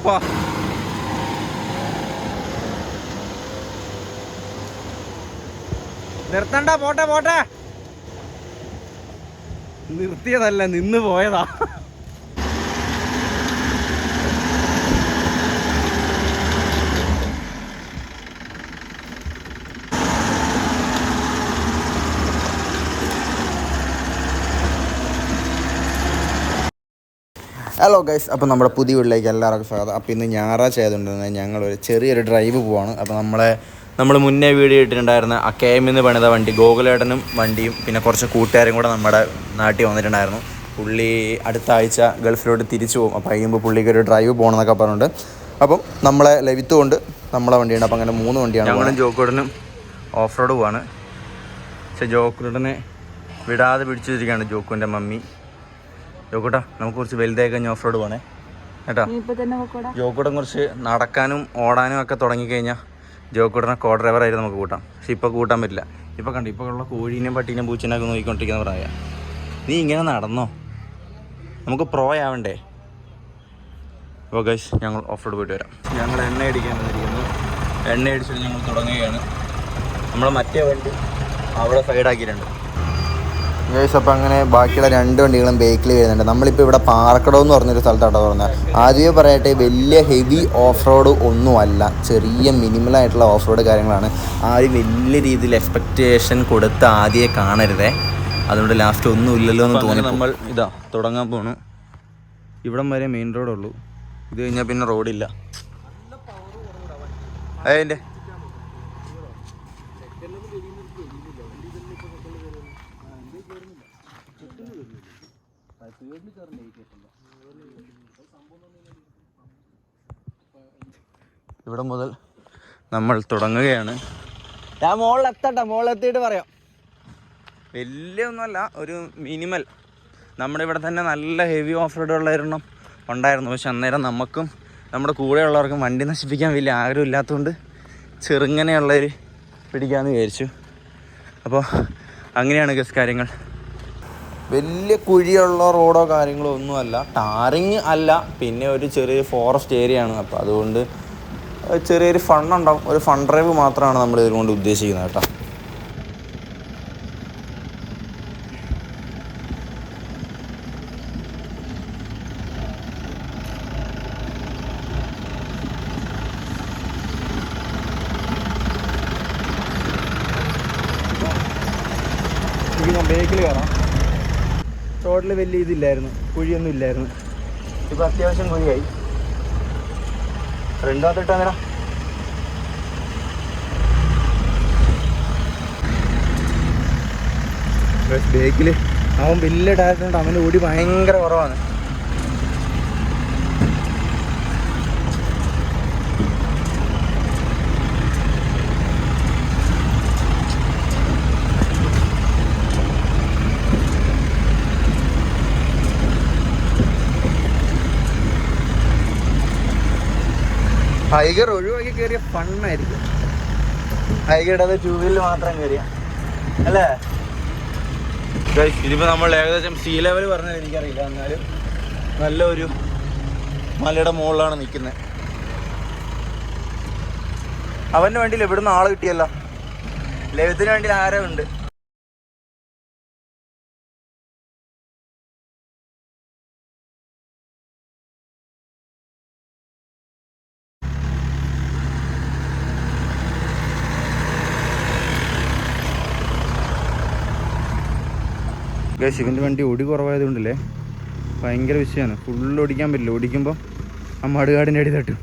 അപ്പ നിർത്തണ്ട പോട്ടെ പോട്ടെ. നിർത്തിയതല്ല നിന്ന് പോയതാ. ഹലോ ഗൈസ് അപ്പോൾ നമ്മുടെ പുതിയ വീട്ടിലേക്ക് എല്ലാവർക്കും സ്വാഗതം. അപ്പോൾ ഇന്ന് ഞായറാഴ്ച ആയതുകൊണ്ട് ഞങ്ങളൊരു ചെറിയൊരു ഡ്രൈവ് പോവാണ്. അപ്പോൾ നമ്മളെ നമ്മൾ മുന്നേ വീഡിയോ ഇട്ടിട്ടുണ്ടായിരുന്ന ആ കെ എം എന്ന് പണിത വണ്ടി ഗോകുലേട്ടനും വണ്ടിയും പിന്നെ കുറച്ച് കൂട്ടുകാരും കൂടെ നമ്മുടെ നാട്ടിൽ വന്നിട്ടുണ്ടായിരുന്നു. പുള്ളി അടുത്ത ആഴ്ച ഗൾഫിലോട്ട് തിരിച്ചു പോകും. അപ്പോൾ കഴിയുമ്പോൾ പുള്ളിക്ക് ഒരു ഡ്രൈവ് പോകണമെന്നൊക്കെ പറഞ്ഞിട്ടുണ്ട്. അപ്പം നമ്മളെ ലഭിത്തുകൊണ്ട് നമ്മളെ വണ്ടിയുണ്ട്. അപ്പോൾ അങ്ങനെ മൂന്ന് വണ്ടിയാണ് ഞങ്ങളും ജോക്കോടനും ഓഫ് റോഡ് പോവാണ്. പക്ഷേ ജോക്കോടനെ വിടാതെ പിടിച്ചു വെച്ചിരിക്കുകയാണ് ജോക്കുവിന്റെ മമ്മി. ജോക്കോട്ടാ നമുക്ക് കുറച്ച് വലുതായി കഴിഞ്ഞാൽ ഓഫ് റോഡ് പോണേ. കേട്ടോ? ജോക്കൂട്ടൻ കുറച്ച് നടക്കാനും ഓടാനും ഒക്കെ തുടങ്ങിക്കഴിഞ്ഞാൽ ജോക്കൂട്ടനെ കോ ഡ്രൈവറായിട്ട് നമുക്ക് കൂട്ടാം. പക്ഷെ ഇപ്പോൾ കൂട്ടാൻ പറ്റില്ല. ഇപ്പോൾ കണ്ടു ഇപ്പോൾ ഉള്ള കോഴീനെയും പട്ടീനെയും പൂച്ചനെയൊക്കെ നോക്കിക്കൊണ്ടിരിക്കുന്ന പറയാം നീ ഇങ്ങനെ നടന്നോ? നമുക്ക് പ്രോ ആവണ്ടേ? അപ്പോൾ ഗൈസ് ഞങ്ങൾ ഓഫ് റോഡ് പോയിട്ട് വരാം. ഞങ്ങൾ എണ്ണ അടിക്കാൻ വന്നിരിക്കുന്നു. എണ്ണ അടിച്ചിട്ട് ഞങ്ങൾ തുടങ്ങുകയാണ്. നമ്മളെ മറ്റേ വണ്ടി അവിടെ സൈഡാക്കിയിട്ടുണ്ട് ഗൈസ് അപ്പോൾ അങ്ങനെ ബാക്കിയുള്ള രണ്ട് വണ്ടികളും ബേക്കിൽ വരുന്നുണ്ട്. നമ്മളിപ്പോൾ ഇവിടെ പാറക്കടവ് എന്ന് പറഞ്ഞൊരു സ്ഥലത്താട്ടോ പറഞ്ഞത് ആദ്യമേ പറയട്ടെ വലിയ ഹെവി ഓഫ് റോഡ് ഒന്നുമല്ല. ചെറിയ മിനിമലായിട്ടുള്ള ഓഫ് റോഡ് കാര്യങ്ങളാണ്. ആരും വലിയ രീതിയിൽ എക്സ്പെക്റ്റേഷൻ കൊടുത്ത് ആദ്യമേ കാണരുതേ. അതുകൊണ്ട് ലാസ്റ്റ് ഒന്നും ഇല്ലല്ലോ എന്ന് തോന്നി നമ്മൾ ഇതാ തുടങ്ങാൻ പോണു. ഇവിടം വരെ മെയിൻ റോഡുള്ളൂ ഇത് കഴിഞ്ഞാൽ പിന്നെ റോഡില്ല അതിന്റെ ഇവിടെ മുതൽ നമ്മൾ തുടങ്ങുകയാണ്. ഞാൻ മുകളിലെത്തട്ടെ മുകളിലെത്തിയിട്ട് പറയാം. വലിയ ഒന്നുമല്ല ഒരു മിനിമൽ നമ്മുടെ ഇവിടെ തന്നെ നല്ല ഹെവി ഓഫ് റോഡ് ഉള്ളവരെണ്ണം ഉണ്ടായിരുന്നു. പക്ഷെ അന്നേരം നമുക്കും നമ്മുടെ കൂടെയുള്ളവർക്കും വണ്ടി നശിപ്പിക്കാൻ വലിയ ആഗ്രഹം ഇല്ലാത്തതുകൊണ്ട് ചെറുങ്ങനെയുള്ളവർ പിടിക്കാമെന്ന് വിചാരിച്ചു. അപ്പോൾ അങ്ങനെയാണ് ഗസ് കാര്യങ്ങൾ. വലിയ കുഴിയുള്ള റോഡോ കാര്യങ്ങളോ ഒന്നുമല്ല. ടാറിങ് അല്ല പിന്നെ ഒരു ചെറിയ ഫോറസ്റ്റ് ഏരിയ ആണ്. അപ്പോൾ അതുകൊണ്ട് ചെറിയൊരു ഫണ്ട് ഉണ്ടാവും. ഒരു ഫണ്ട് ഡ്രൈവ് മാത്രമാണ് നമ്മൾ ഇതുകൊണ്ട് ഉദ്ദേശിക്കുന്നത് കേട്ടോ ബേക്കിൽ കയറാം റോഡിൽ വലിയ ഇതില്ലായിരുന്നു കുഴിയൊന്നും ഇല്ലായിരുന്നു. ഇപ്പോൾ അത്യാവശ്യം കുഴിയായി. രണ്ടാമത്തെ അങ്ങനെ ബേക്കിൽ അവൻ വലിയ ടയറുണ്ട് അവന്റെ ഓടി ഭയങ്കര കുറവാണ്. ഹൈഗർ ഒഴിവാക്കി കയറിയ ഫണ്ണായിരിക്കും ഹൈഗറുടെ ടൂ വീലിൽ മാത്രം കയറിയ അല്ലേ? ഇതിപ്പോ നമ്മൾ ഏകദേശം സീ ലെവൽ പറഞ്ഞാൽ എനിക്കറിയില്ല. എന്നാലും നല്ലൊരു മലയുടെ മുകളിലാണ് നിൽക്കുന്നത് അവന്റെ വണ്ടിയിൽ എവിടുന്ന് ആൾ കിട്ടിയല്ലോ. ലയത്തിന് വേണ്ടി ആരോ ഉണ്ട്. ഗൈസ് ഇവന്റെ വണ്ടി ഒടി കുറവായതുകൊണ്ടല്ലേ? ഭയങ്കര വിഷയമാണ് ഫുള്ള് ഓടിക്കാൻ പറ്റില്ല. ഓടിക്കുമ്പോൾ ആ മടുകാടിന്റെ അടി തട്ടും.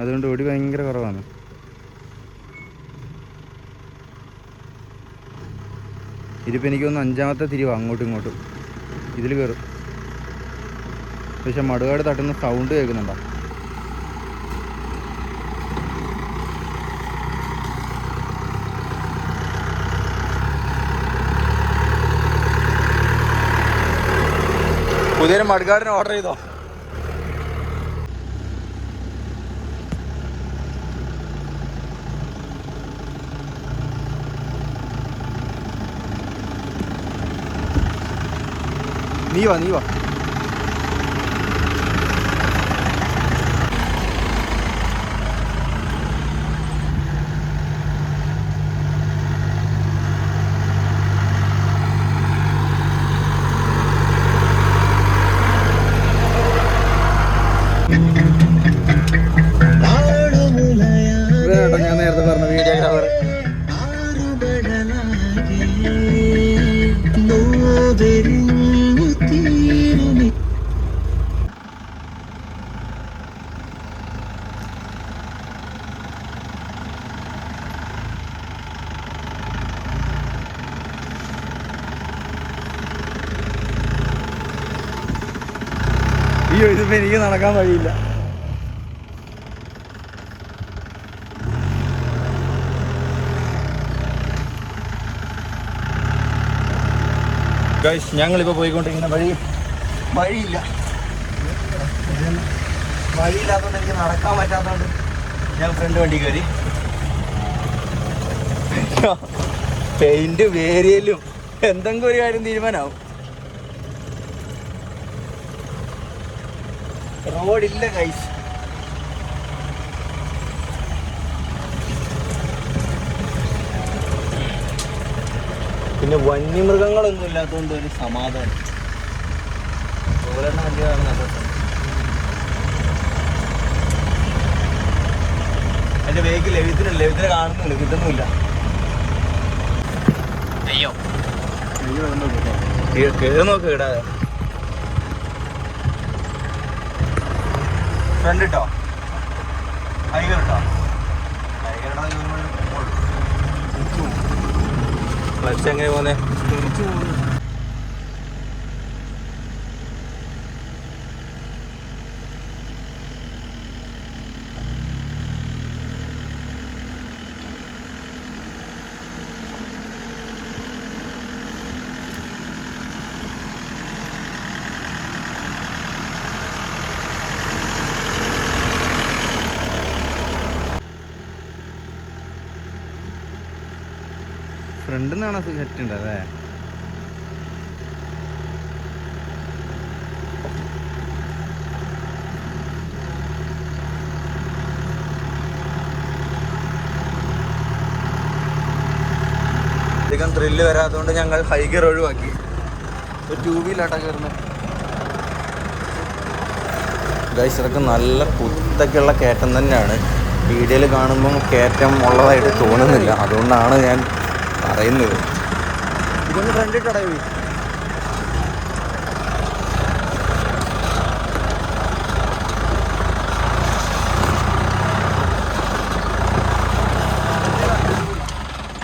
അതുകൊണ്ട് ഒടി ഭയങ്കര കുറവാണ്. ഇതിപ്പോൾ എനിക്കൊന്ന് അഞ്ചാമത്തെ തിരിവാ. അങ്ങോട്ടും ഇങ്ങോട്ടും. ഇതിൽ കയറും പക്ഷെ മടുകാട് തട്ടുന്ന സൗണ്ട് കേൾക്കുന്നുണ്ടോ? പുതിയൊരു മഡ്ഗാർഡിന് ഓർഡർ ചെയ്തോ? നീ വാ നീ വാ. അയ്യോ ഇതിപ്പോ എനിക്ക് നടക്കാൻ വഴിയില്ല. ഗൈസ് ഞങ്ങളിപ്പോൾ പോയിക്കൊണ്ടിരിക്കുന്ന വഴി വഴിയില്ല. വഴിയില്ലാത്തതുകൊണ്ട് എനിക്ക് നടക്കാൻ പറ്റാത്തതുകൊണ്ട് ഞാൻ ഫ്രണ്ട് വണ്ടി കയറി. പെയിന്റ് വേരിയലും എന്തെങ്കിലും ഒരു കാര്യം തീരുമാനമാവും റോഡില്ല ഗൈസ് പിന്നെ വന്യമൃഗങ്ങളൊന്നും ഇല്ലാത്തതുകൊണ്ട് ഒരു സമാധാനം. ഓലെണ്ണ വണ്ടിയാണ് നല്ല എന്റെ വേഗം ലവിത്തിനുണ്ട് ലവിത്തിനെ കാണുന്നില്ല കിട്ടുന്നില്ല അയ്യോ. കേറി നോക്ക് ഇടാതെ ഫ്രണ്ട് ഇട്ടോ ടൈഗർ ഇട്ടോ ടൈഗർ ക്ലച്ച് എങ്ങനെ പോന്നെ? ഫ്രണ്ടിൽ നിന്നാണ് സെറ്റ് ഉണ്ട് അല്ലേ അധികം ത്രില്ല് വരാത്തതുകൊണ്ട് ഞങ്ങൾ ഹൈഗർ ഒഴിവാക്കി. ഒരു ടൂ വീലാട്ടാ കയറുന്നത് ഗൈസ് ഇതൊക്കെ നല്ല കുത്തൊക്കെയുള്ള കയറ്റം തന്നെയാണ്. വീഡിയോയിൽ കാണുമ്പം കയറ്റം ഉള്ളതായിട്ട് തോന്നുന്നില്ല. അതുകൊണ്ടാണ് ഞാൻ പറയുന്നത്. ഇതൊന്ന്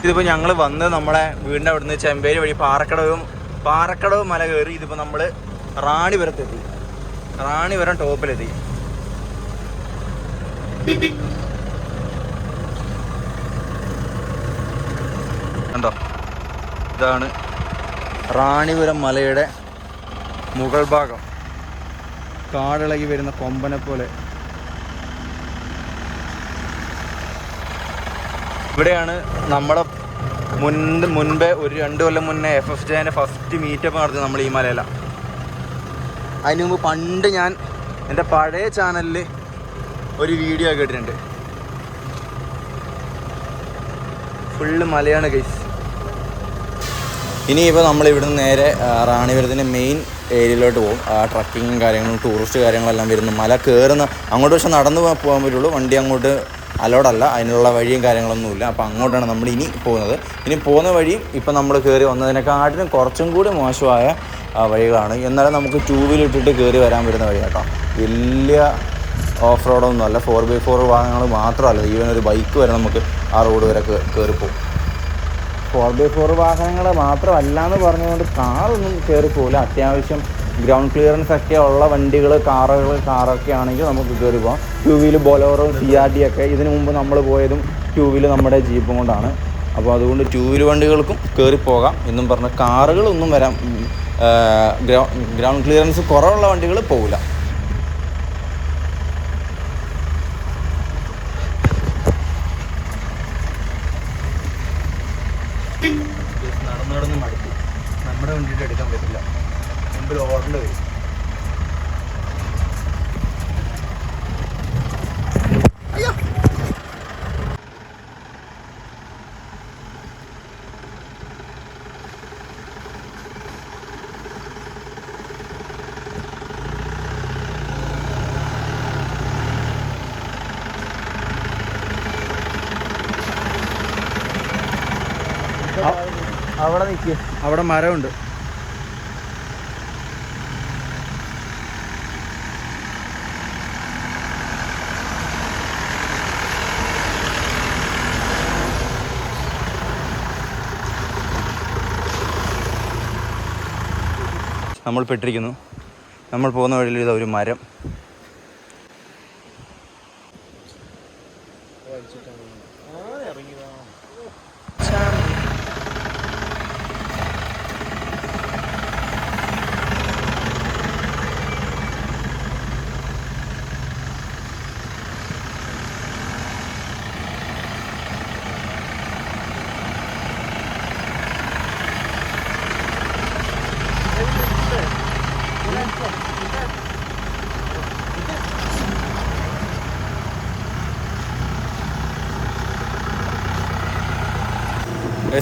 ഇതിപ്പോൾ ഞങ്ങൾ വന്ന് നമ്മളെ വീടിന്റെ അവിടുന്ന് ചെമ്പേരി വഴി പാറക്കടവും പാറക്കടവും മല കയറി ഇതിപ്പോ നമ്മൾ റാണിപുരത്തെത്തി. റാണിപുരം ടോപ്പിലെത്തി കണ്ടോ ഇതാണ് റാണിപുരം മലയുടെ മുകൾ ഭാഗം. കാടിളകി വരുന്ന കൊമ്പനെ പോലെ. ഇവിടെയാണ് നമ്മുടെ മുൻ മുൻപേ ഒരു രണ്ട് കൊല്ലം മുന്നേ എഫ് എഫ് ജെന്റെ ഫസ്റ്റ് മീറ്റപ്പ് നടത്തി നമ്മൾ ഈ മലയില. അതിന് മുമ്പ് പണ്ട് ഞാൻ എന്റെ പഴയ ചാനലിൽ ഒരു വീഡിയോ ഒക്കെ ഇട്ടിട്ടുണ്ട് ഫുള്ള് മലയാണ് ഗൈസ് ഇനിയിപ്പോൾ നമ്മൾ ഇവിടുന്ന് നേരെ റാണിപുരത്തിന്റെ മെയിൻ ഏരിയയിലോട്ട് പോകും. ആ ട്രക്കിങ്ങും കാര്യങ്ങളും ടൂറിസ്റ്റ് കാര്യങ്ങളെല്ലാം വരുന്നു. മല കയറുന്ന അങ്ങോട്ട് പക്ഷെ നടന്നു പോകാൻ പറ്റുള്ളൂ. വണ്ടി അങ്ങോട്ട് അലോഡല്ല അതിനുള്ള വഴിയും കാര്യങ്ങളൊന്നുമില്ല അപ്പോൾ അങ്ങോട്ടാണ് നമ്മൾ ഇനി പോകുന്നത്. ഇനി പോകുന്ന വഴി ഇപ്പം നമ്മൾ കയറി വന്നതിനെക്കാട്ടിലും കുറച്ചും കൂടി മോശമായ വഴികളാണ്. എന്നാലും നമുക്ക് ടൂ വീലർ ഇട്ടിട്ട് കയറി വരാൻ വരുന്ന വഴി കേട്ടോ. വലിയ ഓഫ് റോഡൊന്നും അല്ല ഫോർ ബൈ ഫോർ വാഹനങ്ങൾ മാത്രമല്ല. ഈവൻ ഒരു ബൈക്ക് വരെ നമുക്ക് ആ റോഡ് വരെ കയറിപ്പോകും പോകും ഫോർ ബൈ ഫോർ വാഹനങ്ങൾ മാത്രമല്ല എന്ന് പറഞ്ഞുകൊണ്ട് കാറൊന്നും കയറി പോകില്ല അത്യാവശ്യം ഗ്രൗണ്ട് ക്ലിയറൻസ് ഒക്കെ ഉള്ള വണ്ടികൾ കാറുകൾ കാറൊക്കെ ആണെങ്കിൽ നമുക്ക് കയറി പോകാം two wheel Bolero C R D ഒക്കെ ഇതിനു മുമ്പ് നമ്മൾ പോയതും ടു വീൽ നമ്മുടെ ജീപ്പും കൊണ്ടാണ്. അപ്പോൾ അതുകൊണ്ട് ടു വീൽ വണ്ടികൾക്കും കയറി പോകാം. എന്നും പറഞ്ഞ് കാറുകളൊന്നും വരാം. ഗ്രൗണ്ട് ക്ലിയറൻസ് കുറവുള്ള വണ്ടികൾ പോകില്ല അവിടെ മരമുണ്ട്. നമ്മൾ പെട്ടിരിക്കുന്നു. നമ്മൾ പോകുന്ന വഴിയിൽ ഇതാ ഒരു മരം.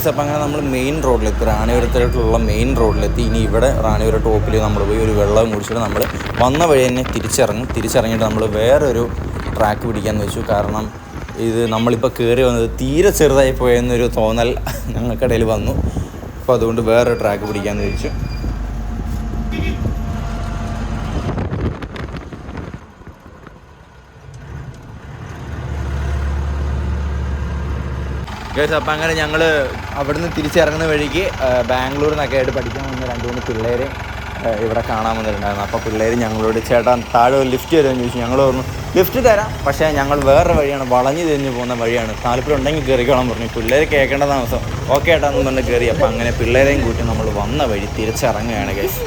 അപ്പം അങ്ങനെ നമ്മൾ മെയിൻ റോഡിലെത്തി റാണിപുരത്തിലോട്ടുള്ള മെയിൻ റോഡിലെത്തി ഇനി ഇവിടെ റാണിപുരം ടോപ്പിൽ നമ്മൾ പോയി ഒരു വെള്ളം കുടിച്ചിട്ട് നമ്മൾ വന്ന വഴി തന്നെ തിരിച്ചിറങ്ങും. തിരിച്ചിറങ്ങിയിട്ട് നമ്മൾ വേറൊരു ട്രാക്ക് പിടിക്കാമെന്ന് വെച്ചു. കാരണം ഇത് നമ്മളിപ്പോൾ കയറി വന്നത് തീരെ ചെറുതായി പോയെന്നൊരു തോന്നൽ ഞങ്ങൾക്കിടയിൽ വന്നു. അപ്പോൾ അതുകൊണ്ട് വേറൊരു ട്രാക്ക് പിടിക്കാമെന്ന് വെച്ചു. ഗൈസ് അപ്പം അങ്ങനെ ഞങ്ങൾ അവിടുന്ന് തിരിച്ചിറങ്ങുന്ന വഴിക്ക് ബാംഗ്ലൂർ നിന്നൊക്കെ ആയിട്ട് പഠിക്കാൻ വന്ന രണ്ട് മൂന്ന് പിള്ളേർ ഇവിടെ കാണാൻ വന്നിട്ടുണ്ടായിരുന്നു. അപ്പോൾ പിള്ളേർ ഞങ്ങളോട് ചേട്ടാ താഴെ ഒരു ലിഫ്റ്റ് തരുമെന്ന് ചോദിച്ചു. ഞങ്ങൾ പറഞ്ഞു ലിഫ്റ്റ് തരാം. പക്ഷേ ഞങ്ങൾ വേറെ വഴിയാണ് വളഞ്ഞു തിരിഞ്ഞ് പോകുന്ന വഴിയാണ്. താല്പര്യം ഉണ്ടെങ്കിൽ കയറിക്കോളാൻ പറഞ്ഞു. പിള്ളേർ കേൾക്കേണ്ട താമസം. ഓക്കെ ഏട്ടാന്ന് പറഞ്ഞ് കയറി അപ്പോൾ അങ്ങനെ പിള്ളേരെയും കൂട്ടി നമ്മൾ വന്ന വഴി തിരിച്ചിറങ്ങുകയാണ് ഗൈസ്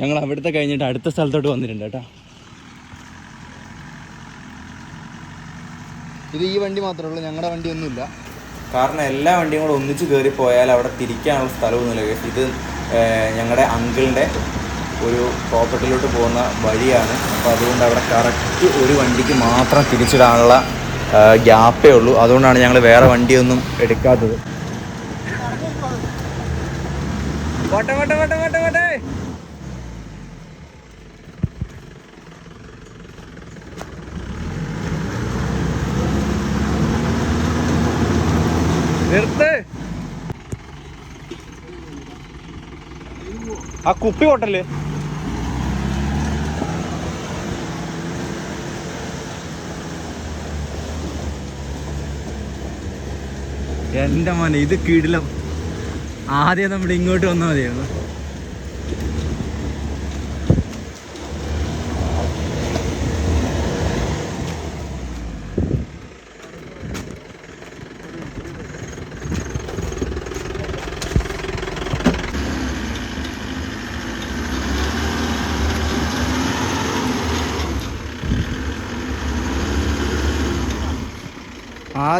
ഞങ്ങൾ അവിടുത്തെ കഴിഞ്ഞിട്ട് അടുത്ത സ്ഥലത്തോട്ട് വന്നിട്ടുണ്ട് കേട്ടോ. ഇത് ഈ വണ്ടി മാത്രമേ ഉള്ളൂ ഞങ്ങളുടെ വണ്ടി ഒന്നുമില്ല കാരണം എല്ലാ വണ്ടിയും കൂടെ ഒന്നിച്ച് കയറി പോയാൽ അവിടെ തിരിക്കാനുള്ള സ്ഥലമൊന്നുമില്ല. ഇത് ഞങ്ങളുടെ അങ്കിളിന്റെ ഒരു പ്രോപ്പർട്ടിയിലോട്ട് പോകുന്ന വഴിയാണ്. അപ്പോൾ അതുകൊണ്ട് അവിടെ കറക്റ്റ് ഒരു വണ്ടിക്ക് മാത്രം തിരിച്ചിടാനുള്ള ഗ്യാപ്പേ ഉള്ളൂ. അതുകൊണ്ടാണ് ഞങ്ങൾ വേറെ വണ്ടിയൊന്നും എടുക്കാത്തത്. പോട്ടെ പോട്ടെ പോട്ടെ പോട്ടെ പോട്ടെ ആ കുപ്പി ഹോട്ടൽ എന്റെ മോനെ ഇത് കീടിലം ആദ്യം നമ്മൾ ഇങ്ങോട്ട് വന്നാൽ മതിയായിരുന്നു.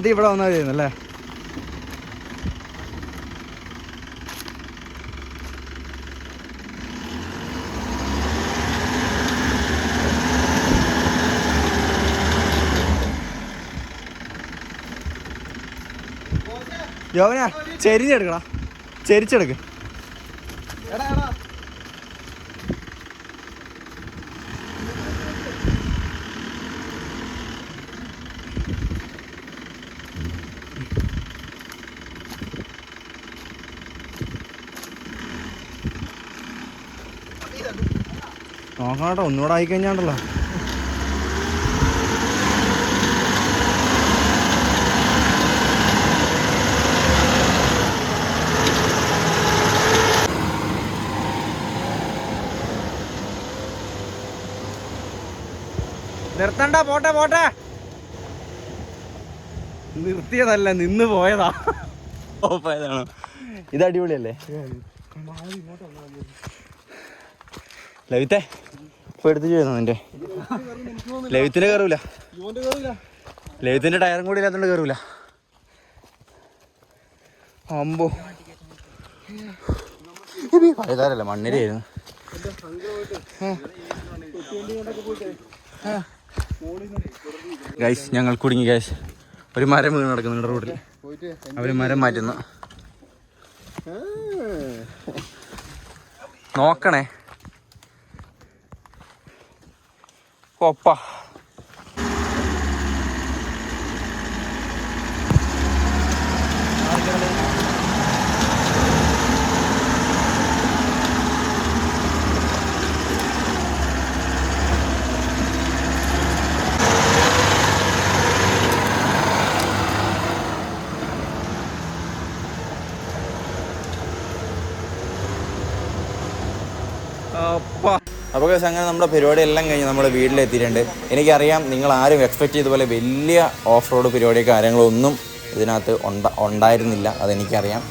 ആദ്യം ഇവിടെ വന്നാൽ മതിയായിരുന്നു അല്ലേ യോവന ചെരിഞ്ഞെടുക്കടാ. ചെരിച്ചെടുക്ക്. നോക്കണട്ടോ ഒന്നുകൂടെ ആയിക്കഴിഞ്ഞാണ്ടല്ലോ. നിർത്തണ്ട പോട്ടെ പോട്ടെ. നിർത്തിയതല്ല നിന്ന് പോയതാ. പോയതാണോ. ഇത് അടിപൊളിയല്ലേ? ലവിത്തെ നിന്റെ. ലവിത്തിന്റെ കയറൂല. ലൈവത്തിന്റെ ടയറും കൂടി ഇല്ലാത്തോണ്ട് കയറൂല. അമ്പോ. പഴയതാരല്ല? മണ്ണിരായിരുന്നു ഗൈസ് ഞങ്ങൾ കുടുങ്ങി ഗൈസ്. ഒരു മരം വീണ് നടക്കുന്നുണ്ട് റോഡിൽ. അവർ മരം മാറ്റുന്നു. നോക്കണേ. Opa. Mari kita. അപ്പോൾ അങ്ങനെ നമ്മുടെ പരിപാടി എല്ലാം കഴിഞ്ഞ് നമ്മുടെ വീട്ടിലെത്തിയിട്ടുണ്ട്. എനിക്കറിയാം നിങ്ങൾ ആരും എക്സ്പെക്ട് ചെയ്ത പോലെ വലിയ ഓഫ് റോഡ് പരിപാടി കാര്യങ്ങളൊന്നും ഇതിനകത്ത് ഉണ്ട ഉണ്ടായിരുന്നില്ല. അതെനിക്കറിയാം.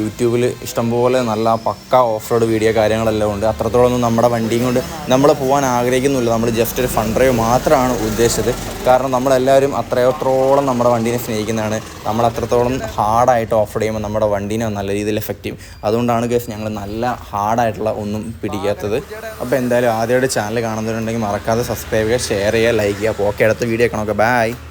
യൂട്യൂബിൽ ഇഷ്ടംപോലെ നല്ല പക്ക ഓഫ് റോഡ് വീഡിയോ കാര്യങ്ങളെല്ലാം ഉണ്ട്. അത്രത്തോളമൊന്നും നമ്മുടെ വണ്ടിയും കൊണ്ട് നമ്മൾ പോകാൻ ആഗ്രഹിക്കുന്നില്ല നമ്മൾ ജസ്റ്റ് ഒരു ഫണ്ട് ഡ്രൈവ് മാത്രമാണ് ഉദ്ദേശിച്ചത്. കാരണം നമ്മളെല്ലാവരും അത്രയോത്രോളം നമ്മുടെ വണ്ടീനെ സ്നേഹിക്കുന്നതാണ്. നമ്മൾ അത്രത്തോളം ഹാർഡായിട്ട് ഓഫ് റോഡ് ചെയ്യുമ്പോൾ നമ്മുടെ വണ്ടീനെ നല്ല രീതിയിൽ എഫക്റ്റ് ചെയ്യും. അതുകൊണ്ടാണ് കേസ് ഞങ്ങൾ നല്ല ഹാർഡായിട്ടുള്ള ഒന്നും പിടിക്കാത്തത്. അപ്പോൾ എന്തായാലും ആദ്യമായിട്ട് ചാനൽ കാണുന്നവരുണ്ടെങ്കിൽ മറക്കാതെ സബ്സ്ക്രൈബ് ചെയ്യുക ഷെയർ ചെയ്യുക ലൈക്ക് ചെയ്യുക. അപ്പോൾ ഓക്കെ അടുത്ത വീഡിയോ കാണാം. Okay bye